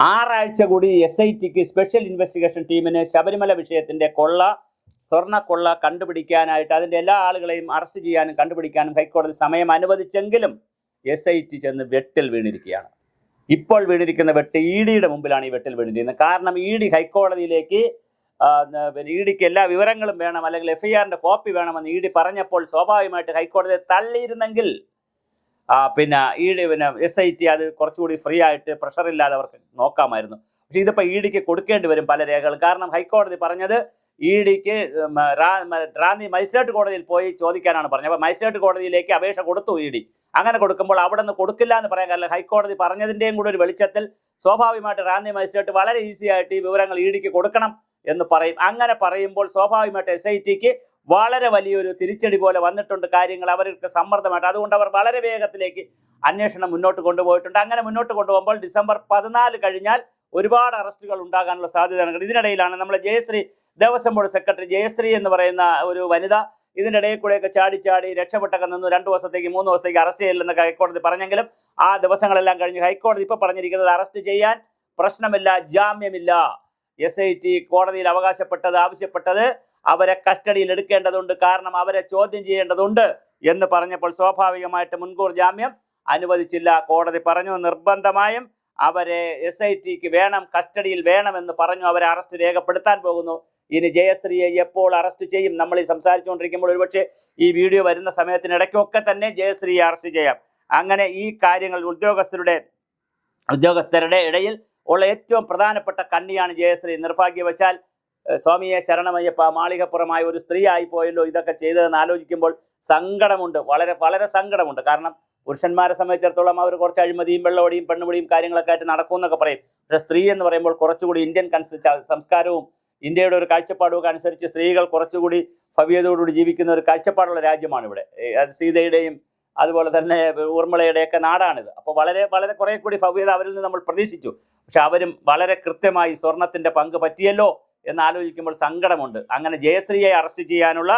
ആറാഴ്ച കൂടി S I ടിക്ക് special investigation ടീമിന് ശബരിമല വിഷയത്തിന്റെ കൊള്ള സ്വർണ കൊള്ള കണ്ടുപിടിക്കാനായിട്ട് അതിന്റെ എല്ലാ ആളുകളെയും അറസ്റ്റ് ചെയ്യാനും കണ്ടുപിടിക്കാനും ഹൈക്കോടതി സമയം അനുവദിച്ചെങ്കിലും എസ് ഐ ടി ചെന്ന് വെട്ടിൽ വീണിരിക്കുകയാണ്. ഇപ്പോൾ വീണിരിക്കുന്ന വെട്ട് ഇ ഡിയുടെ മുമ്പിലാണ് ഈ വെട്ടിൽ വീണിരിക്കുന്നത്. കാരണം ഇ ഡി ഹൈക്കോടതിയിലേക്ക് ഇ ഡിക്ക് എല്ലാ വിവരങ്ങളും വേണം അല്ലെങ്കിൽ എഫ് ഐ ആറിന്റെ കോപ്പി വേണമെന്ന് ഇ ഡി പറഞ്ഞപ്പോൾ സ്വാഭാവികമായിട്ട് ഹൈക്കോടതിയെ തള്ളിയിരുന്നെങ്കിൽ പിന്നെ ഇ ഡി പിന്നെ എസ് ഐ ടി അത് കുറച്ചുകൂടി ഫ്രീ ആയിട്ട് പ്രഷർ ഇല്ലാതെ അവർക്ക് നോക്കാമായിരുന്നു. പക്ഷേ ഇതിപ്പോൾ ഇ ഡിക്ക് കൊടുക്കേണ്ടി വരും പല രേഖകളും. കാരണം ഹൈക്കോടതി പറഞ്ഞത് ഇ ഡിക്ക് റാന്നി മജിസ്ട്രേറ്റ് കോടതിയിൽ പോയി ചോദിക്കാനാണ് പറഞ്ഞത്. അപ്പോൾ മജിസ്ട്രേറ്റ് കോടതിയിലേക്ക് അപേക്ഷ കൊടുത്തു ഇ ഡി അങ്ങനെ കൊടുക്കുമ്പോൾ അവിടെ നിന്ന് കൊടുക്കില്ല എന്ന് പറയാൻ കാരണം ഹൈക്കോടതി പറഞ്ഞതിന്റെയും കൂടെ ഒരു വെളിച്ചത്തിൽ സ്വാഭാവികമായിട്ട് റാന്നി മജിസ്ട്രേറ്റ് വളരെ ഈസി ആയിട്ട് ഈ വിവരങ്ങൾ ഇ ഡിക്ക് കൊടുക്കണം എന്ന് പറയും. അങ്ങനെ പറയുമ്പോൾ സ്വാഭാവികമായിട്ട് എസ് ഐ ടിക്ക് വളരെ വലിയൊരു തിരിച്ചടി പോലെ വന്നിട്ടുണ്ട് കാര്യങ്ങൾ. അവർക്ക് സമ്മർദ്ദമായിട്ട്. അതുകൊണ്ട് അവർ വളരെ വേഗത്തിലേക്ക് അന്വേഷണം മുന്നോട്ട് കൊണ്ടുപോയിട്ടുണ്ട്. അങ്ങനെ മുന്നോട്ട് കൊണ്ടുപോകുമ്പോൾ ഡിസംബർ പതിനാല് കഴിഞ്ഞാൽ ഒരുപാട് അറസ്റ്റുകൾ ഉണ്ടാകാനുള്ള സാധ്യതയാണ് ഇതിനിടയിലാണ് നമ്മളെ ജയശ്രീ ദേവസ്വം ബോർഡ് സെക്രട്ടറി ജയശ്രീ എന്ന് പറയുന്ന ഒരു വനിത ഇതിന്റെ ഇടയിൽ കൂടെയൊക്കെ ചാടി ചാടി രക്ഷപ്പെട്ടൊക്കെ നിന്ന്. രണ്ട് ദിവസത്തേക്ക് മൂന്ന് ദിവസത്തേക്ക് അറസ്റ്റ് ചെയ്യില്ലെന്നൊക്കെ ഹൈക്കോടതി പറഞ്ഞെങ്കിലും ആ ദിവസങ്ങളെല്ലാം കഴിഞ്ഞ് ഹൈക്കോടതി ഇപ്പോൾ പറഞ്ഞിരിക്കുന്നത് അറസ്റ്റ് ചെയ്യാൻ പ്രശ്നമില്ല ജാമ്യമില്ല. എസ് ഐ ടി കോടതിയിൽ അവകാശപ്പെട്ടത് ആവശ്യപ്പെട്ടത് അവരെ കസ്റ്റഡിയിൽ എടുക്കേണ്ടതുണ്ട്. കാരണം അവരെ ചോദ്യം ചെയ്യേണ്ടതുണ്ട് എന്ന് പറഞ്ഞപ്പോൾ സ്വാഭാവികമായിട്ട് മുൻകൂർ ജാമ്യം അനുവദിച്ചില്ല. കോടതി പറഞ്ഞു നിർബന്ധമായും അവരെ എസ് ഐ ടിക്ക് വേണം കസ്റ്റഡിയിൽ വേണമെന്ന് പറഞ്ഞു അവരെ അറസ്റ്റ് രേഖപ്പെടുത്താൻ പോകുന്നു. ഇനി ജയശ്രീയെ എപ്പോൾ അറസ്റ്റ് ചെയ്യും? നമ്മൾ ഈ സംസാരിച്ചുകൊണ്ടിരിക്കുമ്പോൾ ഒരുപക്ഷെ ഈ വീഡിയോ വരുന്ന സമയത്തിനിടയ്ക്കൊക്കെ തന്നെ ജയശ്രീയെ അറസ്റ്റ് ചെയ്യാം. അങ്ങനെ ഈ കാര്യങ്ങൾ ഉദ്യോഗസ്ഥരുടെ ഉദ്യോഗസ്ഥരുടെ ഇടയിൽ ഉള്ള ഏറ്റവും പ്രധാനപ്പെട്ട കണ്ണിയാണ് ജയശ്രീ. നിർഭാഗ്യവശാൽ സ്വാമിയെ ശരണമയ്യപ്പ മാളികപ്പുറമായ ഒരു സ്ത്രീ ആയിപ്പോയല്ലോ ഇതൊക്കെ ചെയ്തതെന്ന് ആലോചിക്കുമ്പോൾ സങ്കടമുണ്ട്. വളരെ വളരെ സങ്കടമുണ്ട്. കാരണം പുരുഷന്മാരെ സംബന്ധിച്ചിടത്തോളം അവർ കുറച്ച് അഴിമതിയും വെള്ളവടിയും പെണ്ണുപടിയും കാര്യങ്ങളൊക്കെ ആയിട്ട് നടക്കുമെന്നൊക്കെ പറയും. പക്ഷേ സ്ത്രീ എന്ന് പറയുമ്പോൾ കുറച്ചുകൂടി ഇന്ത്യൻ കൺസ് സംസ്കാരവും ഇന്ത്യയുടെ ഒരു കാഴ്ചപ്പാടും അനുസരിച്ച് സ്ത്രീകൾ കുറച്ചുകൂടി ഭവ്യതയോടുകൂടി ജീവിക്കുന്ന ഒരു കാഴ്ചപ്പാടുള്ള രാജ്യമാണ് ഇവിടെ സീതയുടെയും അതുപോലെ തന്നെ ഊർമിളയുടെയൊക്കെ നാടാണിത്. അപ്പോൾ വളരെ വളരെ കുറെ കൂടി ഭവ്യത അവരിൽ നിന്ന് നമ്മൾ പ്രതീക്ഷിച്ചു. പക്ഷെ അവരും വളരെ കൃത്യമായി സ്വർണത്തിന്റെ പങ്ക് പറ്റിയല്ലോ എന്നാലോചിക്കുമ്പോൾ സങ്കടമുണ്ട്. അങ്ങനെ ജയശ്രീയെ അറസ്റ്റ് ചെയ്യാനുള്ള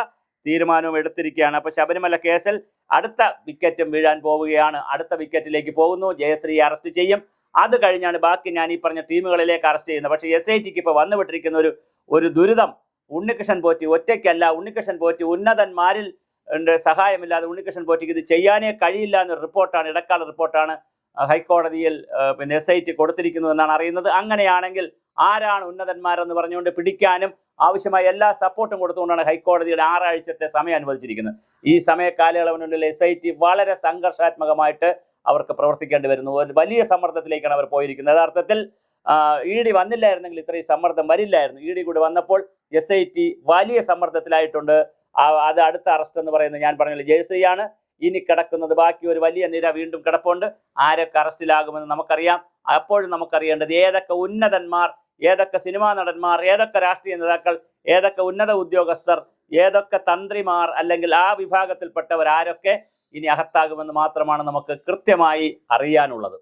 തീരുമാനവും എടുത്തിരിക്കുകയാണ്. അപ്പോൾ ശബരിമല കേസിൽ അടുത്ത വിക്കറ്റും വീഴാൻ പോവുകയാണ്. അടുത്ത വിക്കറ്റിലേക്ക് പോകുന്നു. ജയശ്രീയെ അറസ്റ്റ് ചെയ്യും. അത് കഴിഞ്ഞാണ് ബാക്കി ഞാൻ ഈ പറഞ്ഞ ടീമുകളിലേക്ക് അറസ്റ്റ് ചെയ്യുന്നത്. പക്ഷേ എസ് ഐ ടിക്ക് ഇപ്പോൾ വന്നുവിട്ടിരിക്കുന്ന ഒരു ഒരു ദുരിതം. ഉണ്ണികൃഷ്ണൻ പോറ്റി ഒറ്റയ്ക്കല്ല. ഉണ്ണികൃഷ്ണൻ പോറ്റി ഉന്നതന്മാരിൽ സഹായമില്ലാതെ ഉണ്ണികൃഷ്ണൻ പോറ്റിക്ക് ഇത് ചെയ്യാനേ കഴിയില്ല എന്ന റിപ്പോർട്ടാണ് ഇടക്കാല റിപ്പോർട്ടാണ് ഹൈക്കോടതിയിൽ പിന്നെ എസ് ഐ ടി കൊടുത്തിരിക്കുന്നു എന്നാണ് അറിയുന്നത്. അങ്ങനെയാണെങ്കിൽ ആരാണ് ഉന്നതന്മാരെന്ന് പറഞ്ഞുകൊണ്ട് പിടിക്കാനും ആവശ്യമായ എല്ലാ സപ്പോർട്ടും കൊടുത്തുകൊണ്ടാണ് ഹൈക്കോടതിയുടെ ആറാഴ്ചത്തെ സമയം അനുവദിച്ചിരിക്കുന്നത്. ഈ സമയ കാലയളവിനുള്ളിൽ എസ് ഐ ടി വളരെ സംഘർഷാത്മകമായിട്ട് അവർക്ക് പ്രവർത്തിക്കേണ്ടി വരുന്നു. വലിയ സമ്മർദ്ദത്തിലേക്കാണ് അവർ പോയിരിക്കുന്നത്. യഥാർത്ഥത്തിൽ ഇ ഡി വന്നില്ലായിരുന്നെങ്കിൽ ഇത്രയും സമ്മർദ്ദം വരില്ലായിരുന്നു. ഇ ഡി കൂടി വന്നപ്പോൾ എസ് ഐ ടി വലിയ സമ്മർദ്ദത്തിലായിട്ടുണ്ട്. അത് അടുത്ത അറസ്റ്റ് എന്ന് പറയുന്നത് ഞാൻ പറഞ്ഞില്ല ജയശ്രീയാണ് ഇനി കിടക്കുന്നത് ബാക്കി ഒരു വലിയ നിര വീണ്ടും കിടപ്പുണ്ട്. ആരൊക്കെ അറസ്റ്റിലാകുമെന്ന് നമുക്കറിയാം. അപ്പോഴും നമുക്കറിയേണ്ടത് ഏതൊക്കെ ഉന്നതന്മാർ ഏതൊക്കെ സിനിമാ നടന്മാർ ഏതൊക്കെ രാഷ്ട്രീയ നേതാക്കൾ ഏതൊക്കെ ഉന്നത ഉദ്യോഗസ്ഥർ ഏതൊക്കെ തന്ത്രിമാർ അല്ലെങ്കിൽ ആ വിഭാഗത്തിൽപ്പെട്ടവർ ആരൊക്കെ ഇനി അകത്താകുമെന്ന് മാത്രമാണ് നമുക്ക് കൃത്യമായി അറിയാനുള്ളത്.